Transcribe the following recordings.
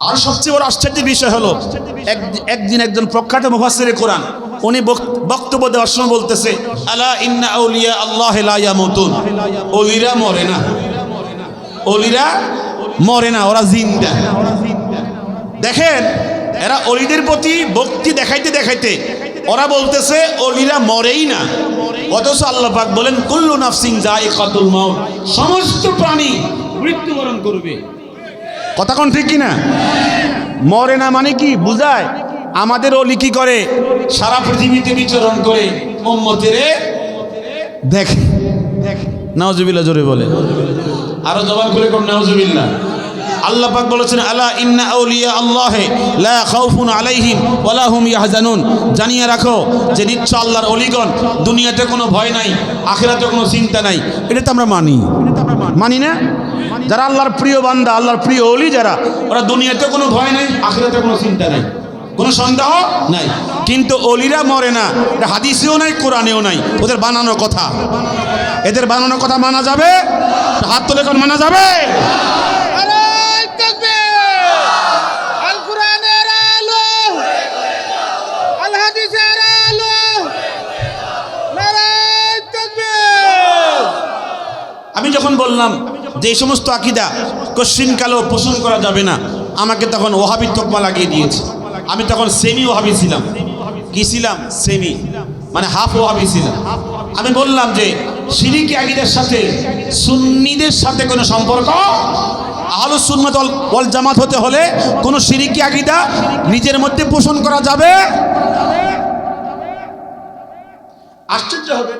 আর সবচেয়ে বড় আশ্চর্যের বিষয় হলো, এক- একদিন একজন প্রখ্যাত মুফাসসিরে কোরআন, উনি বক- বক্তব্য দেওয়ার সময় বলতেছে, আলা ইন্না আউলিয়া আল্লাহ লা ইয়ামুতুন। ওলিরা মরে না। ওলিরা মরে না, ওরা জিন্দা। দেখেন, এরা অলিদের প্রতি ভক্তি দেখাইতে দেখাইতে, ওরা বলতেছে, অলিরা মরেই না। অথচ আল্লাহ পাক বলেন, কুল্লু নাফসিং যায়িকাতুল মাউত। সমস্ত প্রাণী মৃত্যুবরণ করবে। কথা কোন ঠিক কিনা? মরে না মানে কি? বুঝায়? আমাদের অলি কি করে? সারা পৃথিবীতে বিচরণ করে মোহাম্মতেরে দেখে। নাওজুবিল্লাহ জোরে বলে। আরও জবান খুলে কোন নাওজুবিল্লাহ। আল্লাহ পাক বলেছেন, আলা ইন্না আউলিয়া আল্লাহে লা খাউফুন আলাইহিম ওয়ালা হুম ইয়াহজানুন। জানিয়ে রাখো যে নিশ্চয় আল্লাহর অলিগণ দুনিয়াতে কোনো ভয় নাই আখিরাতে কোনো চিন্তা নাই। এটা তো আমরা মানি। মানি না? যারা আল্লাহর প্রিয় বান্দা, আল্লাহর প্রিয় অলি যারা, ওরা দুনিয়াতে কোনো ভয় নাই, আখিরাতে কোনো চিন্তা নাই, কোনো সন্দেহ নাই। কিন্তু অলিরা মরে না, এটা হাদিসেও নাই, কোরআনেও নাই, ওদের বানানো কথা। এদের বানানো কথা মানা যাবে, হাত তুলে কোন মানা যাবে? আমি যখন বললাম যে সমস্ত আকিদা কশ্চিন কালো পোষণ করা যাবে না, আমাকে তখন ওহাবির তকমা লাগিয়ে দিয়েছে। আমি তখন সেমি ওহাবি ছিলাম। কি ছিলাম? সেমি মানে হাফ ওহাবি ছিলাম। আমি বললাম যে, সিরিকি আকিদের সাথে সুন্নিদের সাথে কোনো সম্পর্ক? সুন্নাত ওয়াল- ওয়াল জামাত হতে হলে কোনো সিরিকি আকিদা নিজের মধ্যে পোষণ করা যাবে? আশ্চর্য হবে।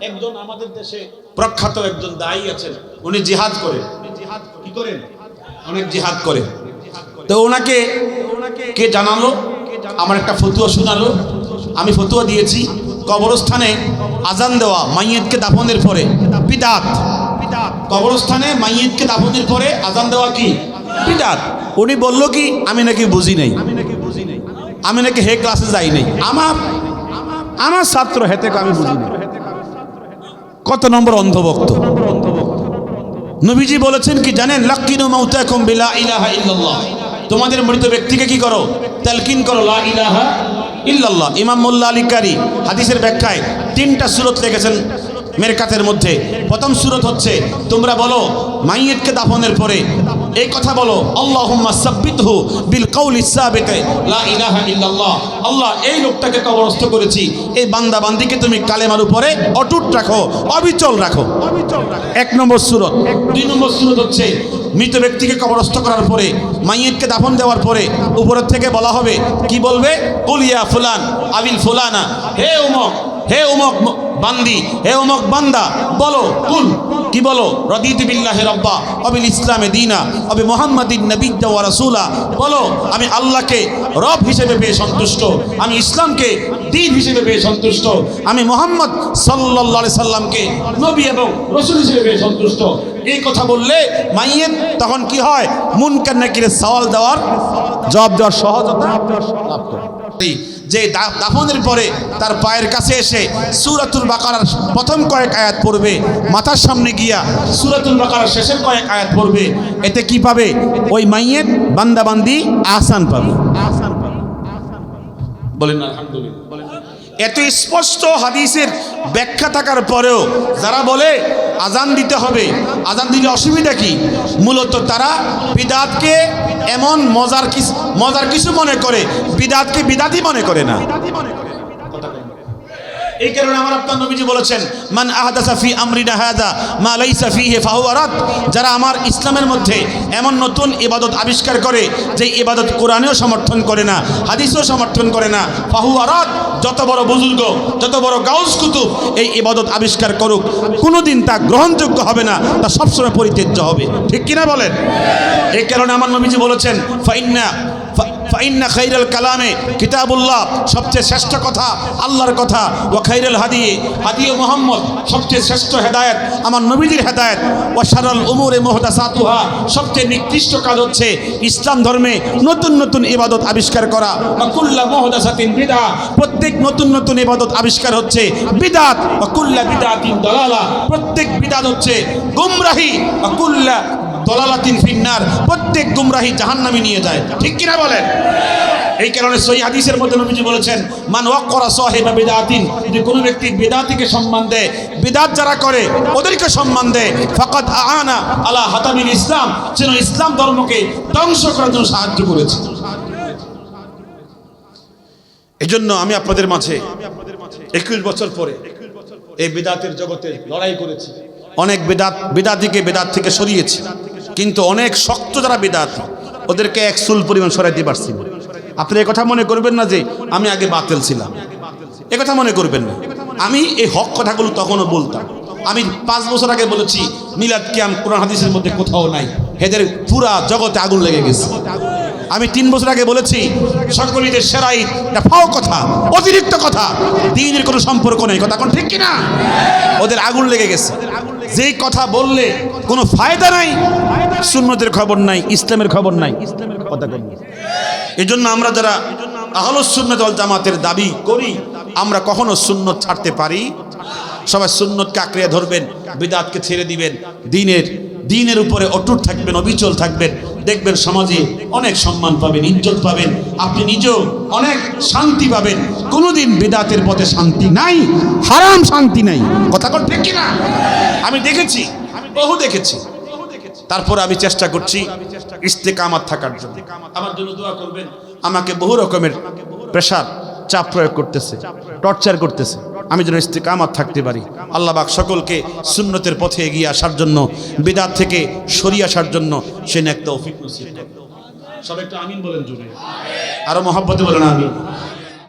একজন আমাদের দেশে প্রখ্যাত একজন দায়ী আছেন, উনি জিহাদ করেন কি করেন? অনেক জিহাদ করে। তো ওনাকে কে জানালো? আমার একটা ফতুয়া শোনালো। আমি ফতুয়া দিয়েছি। কবরস্থানে আজান দেওয়া, মাইয়েতকে দাফনের পরে। বিদাত কবরস্থানে মাইয়েতকে দাফনের পরে আজান দেওয়া কি? বিদাত উনি বলল কি, আমি নাকি বুঝি নাই। আমি নাকি হে ক্লাসে যাই নাই। আমার আমার ছাত্র হেতে আমি বুঝি নাই। কত নম্বর অন্ধভক্ত? নবীজি বলেছেন কি জানেন? লাক্কিনু মাউতাকুম বিলা ইলাহা ইল্লাল্লাহ। তোমাদের মৃত ব্যক্তিকে কি করো? তালকিন করো, লা ইলাহা ইল্লাল্লাহ। ইমাম মোল্লা আলী কারি হাদিসের ব্যাখ্যায় তিনটা সুরত লেগেছেন মেরকাতের মধ্যে। প্রথম সুরত হচ্ছে, তোমরা বলো, মাইয়েতকে দাফনের পরে এই কথা বলো সাব্বিতহু বিল কওলি সাবিতে, লা ইলাহা ইল্লাল্লাহ। আল্লাহ, এই লোকটাকে কবরস্থ করেছি। এই বান্দা বান্দিকে তুমি কালেমার উপরে অটুট রাখো, অবিচল রাখো। এক নম্বর সুরত। দুই নম্বর সুরত হচ্ছে, মৃত ব্যক্তিকে কবরস্থ করার পরে, মাইয়েতকে দাফন দেওয়ার পরে, উপরের থেকে বলা হবে, কি বলবে? কুলিয়া ফুলান, আবিল ফুলানা। হে উমক হে উমক বান্দি, হে উমক বান্দা, বলো, কুল। কি বলো? রদিত বিল্লাহি রব্বা, অবিল ইসলামে দিনা, অবি মোহাম্মদিন নবিদ্দা ওয়া রাসূলা। বলো, আমি আল্লাহকে রব হিসেবে পেয়ে সন্তুষ্ট, আমি ইসলামকে দিন হিসেবে পেয়ে সন্তুষ্ট, আমি মোহাম্মদ আলাইহি সাল্লামকে নবী এবং রসুল হিসেবে পেয়ে সন্তুষ্ট। এই কথা বললে মাইয়ের তখন কি হয়? মুনকার নাকিরের সওয়াল দেওয়ার, জবাব দেওয়ার সহজতা লাভ করে। যে দাফনের পরে তার পায়ের কাছে এসে সুরাতুল বাকারার প্রথম কয়েক আয়াত পড়বে মাথার সামনে গিয়া সুরাতুল বাকারার শেষের কয়েক আয়াত পড়বে এতে কি পাবে? ওই মাইয়ের বান্দাবান্দি আসান পাবে। বলেন আলহামদুলিল্লাহ। এত স্পষ্ট হাদিসের ব্যাখ্যা থাকার পরেও যারা বলে আজান দিতে হবে। আজান দিলে অসুবিধা কি? মূলত তারা বিদাতকে এমন মজার কিছু মজার কিছু মনে করে, বিদাতকে বিদাতই মনে করে না। এই কারণে আমার আপনার নবীজি বলেছেন, মান আহাদাসা ফি আমরিনা হাদা, মা লাইসা ফিহি ফাহুয়া রাদ যারা আমার ইসলামের মধ্যে এমন নতুন ইবাদত আবিষ্কার করে, যে ইবাদত কোরআনেও সমর্থন করে না, হাদিসেও সমর্থন করে না ফাহুয়া রাদ যত বড় বুজুর্গ, যত বড় গাউস কুতুব, এই ইবাদত আবিষ্কার করুক, কোনোদিন তা গ্রহণযোগ্য হবে না, তা সবসময় পরিত্যাজ্য হবে। ঠিক কিনা বলেন? এই কারণে আমার নবীজি বলেছেন ফাইন্না ফাইন্না খাইরাল কালামে কিতাবুল্লাহ, সবচেয়ে শ্রেষ্ঠ কথা, আল্লাহর কথা ও খাইরাল হাদি হাদিও মোহাম্মদ, সবচেয়ে শ্রেষ্ঠ হেদায়েত, আমার নবীজির হেদায়েত ও সারাল উমুরে মোহদাসাতুহা, সবচেয়ে নিকৃষ্ট কাজ হচ্ছে ইসলাম ধর্মে নতুন নতুন ইবাদত আবিষ্কার করা। কুল্লা মোহদাসাতিন বিদা প্রত্যেক নতুন নতুন ইবাদত আবিষ্কার হচ্ছে বিদাত বা কুল্লা বিদাতিন দলালা, প্রত্যেক বিদাত হচ্ছে গুমরাহি বা কুল্লা দলালাতিন ফিন্নার, প্রত্যেক গুমরাহি জাহান্নামে নিয়ে যায়। ঠিক কিনা বলেন? এই কারণে সই হাদিসের মধ্যে নবীজি বলেছেন, মান ওয়াক্করা সাহেবা বিদাতিন যদি কোনো ব্যক্তি বিদাতিকে সম্মান দেয়, বিদাত যারা করে, ওদেরকে সম্মান দেয়। ফাকাত আনা আলা হাতামিল ইসলাম, যেন ইসলাম ধর্মকে ধ্বংস করার জন্য সাহায্য করেছে। এজন্য আমি আপনাদের মাঝে একুশ বছর পরে এই বেদাতের জগতে লড়াই করেছি। অনেক বেদাত, বেদাতিকে বেদাত থেকে সরিয়েছি। কিন্তু অনেক শক্ত যারা বেদাত, ওদেরকে এক চুল পরিমাণ সরাইতে পারছি আপনি কথা মনে করবেন না যে আমি আগে বাতিল ছিলাম। কথা মনে করবেন না। আমি এই হক কথাগুলো তখনও বলতাম। আমি পাঁচ বছর আগে বলেছি, মিলাদ কিয়াম কোরআন হাদিসের মধ্যে কোথাও নাই। এদের পুরা জগতে আগুন লেগে গেছে। আমি তিন বছর আগে বলেছি সকলিদের সেরাই ফাও কথা, অতিরিক্ত কথা। দিনের কোনো সম্পর্ক নেই। কথা কোন ঠিক কিনা? ওদের আগুন লেগে গেছে। যেই কথা বললে কোনো ফায়দা নাই, সুন্নতের খবর নাই, ইসলামের খবর নাই। কোন এই জন্য আমরা যারা আহলুস সুন্নত ওয়াল জামাতের দাবি করি, আমরা কখনো সুন্নত ছাড়তে পারি। সবাই সুন্নতকে আঁকড়িয়ে ধরবেন, বিদাতকে ছেড়ে দিবেন, দিনের দিনের উপরে অটুট থাকবেন, অবিচল থাকবেন। দেখবেন সমাজে অনেক সম্মান পাবেন, ইজ্জত পাবেন। আপনি নিজেও অনেক শান্তি পাবেন। কোনোদিন বেদাতের পথে শান্তি নাই, হারাম শান্তি নাই। কথা ঠিক কিনা? আমি দেখেছি, বহু দেখেছি। তারপর আমি চেষ্টা করছি ইস্তেকামাত থাকার জন্য। আমার জন্য দোয়া করবেন, আমাকে বহু রকমের প্রেশার চাপ প্রয়োগ করতেছে টর্চার করতেছে। আমি যেন ইস্তেকামাত থাকতে পারি। আল্লাহ পাক সকলকে সুন্নতের পথে এগিয়ে আসার জন্য, বিদাত থেকে সরিয়ে আসার জন্য সে একটা অফিক। সবাই একটু আমিন বলেন জুড়ে আরও মহব্বতে বলেন আমিন।